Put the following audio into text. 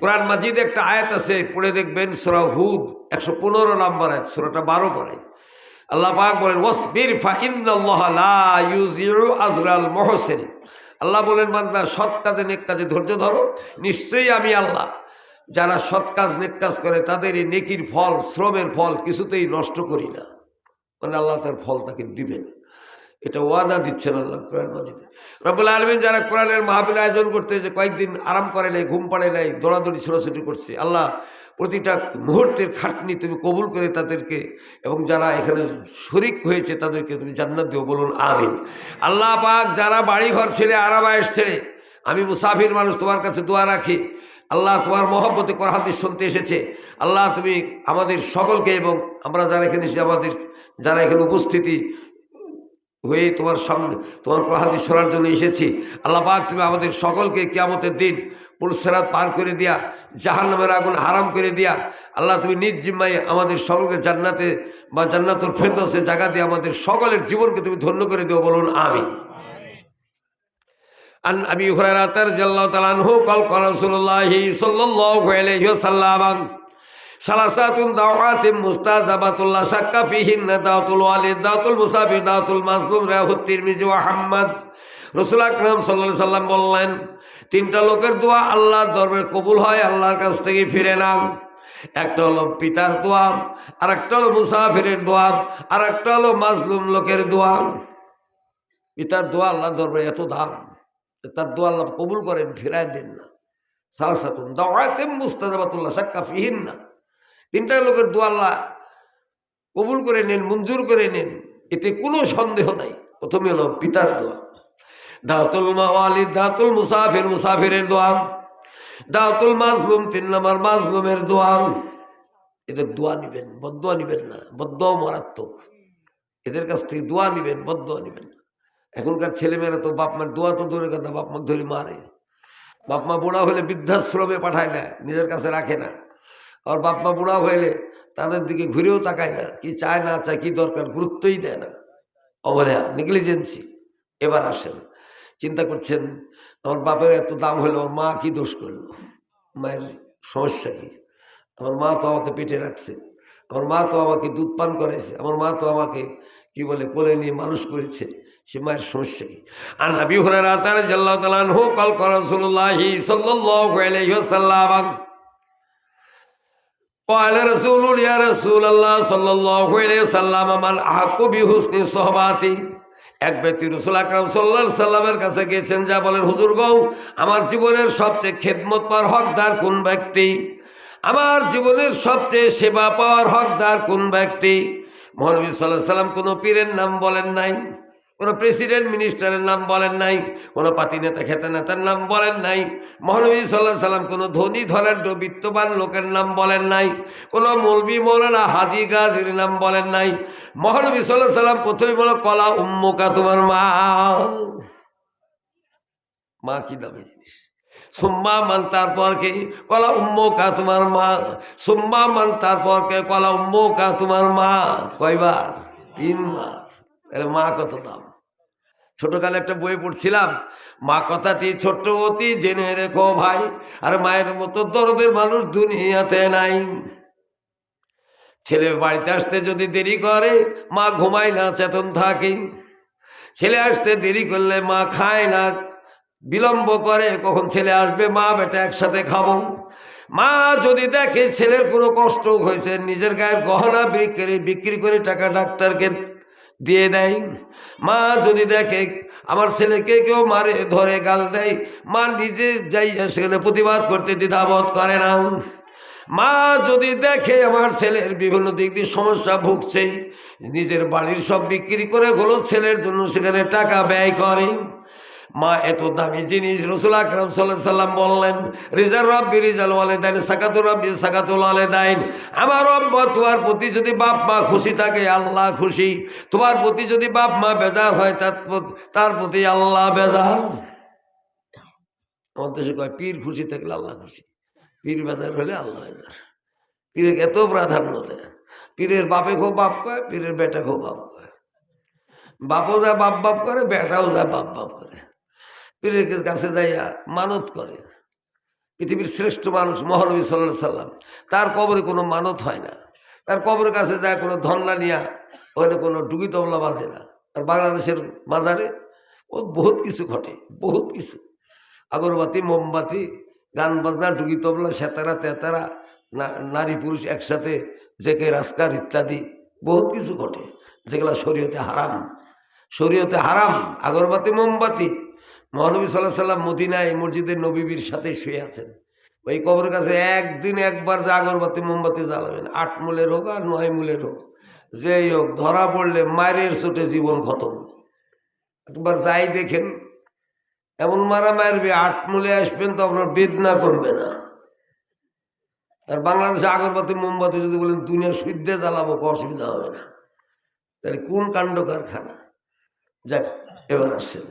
কোরআন মাজিদ একটা আয়াত আছে, পড়ে দেখবেন সোরা হুদ, একশো পনেরো নম্বর আয়াত, সোরাটা বারো পরে আল্লাহ পাক বলেন, ওয়াসবির আজরাল মহসেন। আল্লাহ বলেন, বান্দা, সৎ কাজে নেক কাজে ধৈর্য ধরো, নিশ্চয়ই আমি আল্লাহ। যারা সৎ কাজ নেক কাজ করে তাদের এই নেকির ফল, শ্রমের ফল কিছুতেই নষ্ট করি না। মানে আল্লাহ তার ফল তাকে দিবেন। এটা ওয়াদা দিচ্ছেন আল্লাহ কোরআন মাজিদে। রব্বুল আলমিন যারা কোরআনের মাহফিল আয়োজন করতে যে কয়েকদিন আরাম করে নাই, ঘুম পাড়ে নাই, দৌড়াদৌড়ি ছোটাছুটি করছে, আল্লাহ প্রতিটা মুহূর্তের খাটনি তুমি কবুল করে তাদেরকে এবং যারা এখানে শরিক হয়েছে তাদেরকে তুমি জান্নাত দিও বলুন, আমিন। আল্লাহ পাক যারা বাড়ি ঘর ছেড়ে আরামায়েশ ছেড়ে, আমি মুসাফির মানুষ, তোমার কাছে দোয়া রাখি। আল্লাহ তোমার মহব্বতে হাদিস শুনতে এসেছে। আল্লাহ তুমি আমাদের সকলকে এবং আমরা যারা এখানে এসেছি, আমাদের যারা এখানে উপস্থিতি হয়ে তোমার সঙ্গে তোমার প্রহাদি শোনার জন্য এসেছি। আল্লাপাক তুমি আমাদের সকলকে কেয়ামতের দিন পুলসেরাত পার করে দিয়া, জাহান্নামের আগুন হারাম করে দিয়া, আল্লাহ তুমি নিজ জিম্মায় আমাদের সকলকে জান্নাতে বা জান্নাতুর ফেরদসে জায়গা দিয়ে আমাদের সকলের জীবনকে তুমি ধন্য করে দিও বলুন আমি আন আবি হুরায়রা রাতার জাল্লাহ তালানহু কল কল রাসূলুল্লাহি সাল্লাল্লাহু আলাইহি ওয়াসাল্লাম সালাসাতুন দাওয়াতিম মুস্তাজাবাতুল্লাহ সাক্কা ফিহিন দাউতুল ওয়ালিদ দাউতুল মুসাফি দাউতুল মাসলুম রাহুত তিরমিজি ও আহম্মদ রসুল আকরাম সাল্লা সাল্লাম বললেন, তিনটা লোকের দোয়া আল্লাহর দরবারে কবুল হয়, আল্লাহর কাছ থেকে ফিরে নাম একটা হলো পিতার দোয়া আর একটা হলো মুসাফিরের দোয়া আর একটা হলো মাজলুম লোকের দোয়া। পিতার দোয়া আল্লাহ দরবারে এত দাম তার দোয়া আল্লাহ কবুল করেন, ফিরায় দেন না। সালাসাতুন দাওয়াতিম মুস্তাজাবাতুল্লাহ সাক্কা ফিহিন না তিনটা লোকের দোয়া আল্লাহ কবুল করে নেন, মঞ্জুর করে নেন, এতে কোনো সন্দেহ নাই। প্রথমে হলো পিতার দোয়া। দাতুল মাওয়ালি, দাতুল মুসাফির, মুসাফিরের দোয়া। দাতুল মাজলুম, তিন নম্বর মাজলুমের দোয়া। এদের দোয়া নিবেন বদোয়া নিবেন না বদোয়া মারাত্মক। এদের কাছ থেকে দোয়া নিবেন বদোয়া নিবেন না। এখনকার ছেলেমেয়েরা তো বাপ মার দোয়া তো দূরে কথা, বাপ মাকে ধরে মারে। বাপ মা বুড়া হলে বৃদ্ধাশ্রমে পাঠায় না, নিজের কাছে রাখে না। আর বাপ মা বুড়া হইলে তাদের দিকে ঘুরেও তাকায় না, কি চায় না চায়, কি দরকার গুরুত্বই দেয় না। অবহেলা, নেগলিজেন্সি। এবার আসেন, চিন্তা করছেন, আমার বাপের এত দাম হলো, মা কি দোষ করল? মায়ের সমস্যা কি? আমার মা তো আমাকে পেটে রাখছে, আমার মা তো আমাকে দুধ পান করাইছে, আমার মা তো আমাকে, কি বলে, কোলে নিয়ে মানুষ করেছে, সে মায়ের সমস্যা কি? আর নবী হুরায়রা তার জাল্লাহু তালান হো কল কর রাসূলুল্লাহি সাল্লাল্লাহু আলাইহি ওয়াসাল্লাম قال رسول يا رسول الله صلى الله عليه وسلم من أحق بحسن صحبتي এক ব্যক্তি রসুল আকরাম সাল্লাহ সাল্লামের কাছে গেছেন যা বলেন হুজুর গৌ আমার জীবনের সবচেয়ে খেদমত পাওয়ার হকদার কোন ব্যক্তি আমার জীবনের সবচেয়ে সেবা পাওয়ার হকদার কোন ব্যক্তি মহানবী সাল্লাহ সাল্লাম কোনো পীরের নাম বলেন নাই কোনো প্রেসিডেন্ট মিনিস্টারের নাম বলেন নাই, কোনো পাতি নেতা খেতা নেতার নাম বলেন নাই, মহানবী সাল্লাহ সাল্লাম কোনো ধনী ধরেন বিত্তবান লোকের নাম বলেন নাই, কোনো মৌলবি মৌলানা হাজি গাজির নাম বলেন নাই, মহানবী সাল্লাহ সাল্লাম প্রথমে বলো, কলা উম্মুকা তোমার মা। মা কি দামি জিনিস? সুম্মা মান তারপর কে? কলা উম্মুকা তোমার মা। সুম্মা মান তারপর কে? কলা উম্মুকা তোমার মা। কয়বার? তিনবার। আরে মা কত দাম? ছোটকালে একটা বই পড়ছিলাম, মা কথাটি ছোট্ট অতি জেনে রেখো ভাই, আর মায়ের মতো দরদের মানুষ দুনিয়াতে নাই। ছেলে বাড়িতে আসতে যদি দেরি করে, মা ঘুমায় না, চেতন থাকে। ছেলে আসতে দেরি করলে মা খায় না। বিলম্ব করে কখন ছেলে আসবে, মা বেটা একসাথে খাব। মা যদি দেখে ছেলের কোনো কষ্ট হয়েছে, নিজের গায়ের গহনা বিক্রি বিক্রি করে টাকা ডাক্তারকে দিয়ে দেয়। মা যদি দেখে আমার ছেলেকে কেউ মারে, ধরে গাল দেয়, মা নিজে যাই সেখানে প্রতিবাদ করতে দ্বিধাবোধ করে না। মা যদি দেখে আমার ছেলের বিভিন্ন দিক দিয়ে সমস্যা ভুগছে, নিজের বাড়ির সব বিক্রি করে হলো ছেলের জন্য সেখানে টাকা ব্যয় করে। মা, এত দামি জিনিস রসুল আকরাম সাল্লাহ সাল্লাম বললেন রিজার রব্বি রিজাল ওয়ালে দাইন সাকাতুর রব্বি সাকাতুল ওয়ালে দাইন আমার রব্ব তোমার প্রতি যদি বাপ মা খুশি থাকে, আল্লাহ খুশি। তোমার প্রতি যদি বাপ মা বেজার হয়, তার তার প্রতি আল্লাহ বেজার। আমার দেশে কয়, পীর খুশি থাকলে আল্লাহ খুশি। পীর বেজার হলে আল্লাহ বেজার। পীরের এত প্রাধান্য দেয়। পীরের বাপে খুব বাপ কয়, পীরের বেটা খুব বাপ কয়। বাপও যা বাপ বাপ করে, বেটাও যা বাপ বাপ করে। পীরের কাছে যাইয়া মানত করে। পৃথিবীর শ্রেষ্ঠ মানুষ মহানবী সাল্লাহ সাল্লাম, তার কবরে কোনো মানত হয় না। তার কবরের কাছে যায়, কোনো ধনলা নিয়া ওখানে কোনো ডুগি তবলা বাজে না। আর বাংলাদেশের বাজারে ও বহুত কিছু ঘটে, বহুত কিছু। আগরবাতি, মোমবাতি, গান বাজনা ডুগি তবলা সেতারা, তেতারা নারী পুরুষ একসাথে জেকে, রাস্কার ইত্যাদি, বহুত কিছু ঘটে। যেগুলো শরীয়তে হারাম। শরীয়তে হারাম, আগরবাতি, মোমবাতি মহানবী সাল্লাহ সাল্লাম মদিনায় মসজিদের নবীবীর সাথে শুয়ে আছেন। ওই কবরের কাছে একদিন একবার যে আগরবাতি, মোমবাতি জ্বালাবেন। আট মূলের হোক আর নয় মূলের হোক যেই হোক, ধরা পড়লে মায়ের চোটে জীবন খতম। একবার যাই দেখেন, এমন মারা মারবে আট মূলে আসবেন তো আপনার বেদনা কমবে না। আর বাংলাদেশে আগরবাতি, মোমবাতি যদি বলেন দুনিয়ার সূর্যে জ্বালাবো অসুবিধা হবে না। তাহলে কোন কাণ্ড কারখানা যাক, এবার আসেন।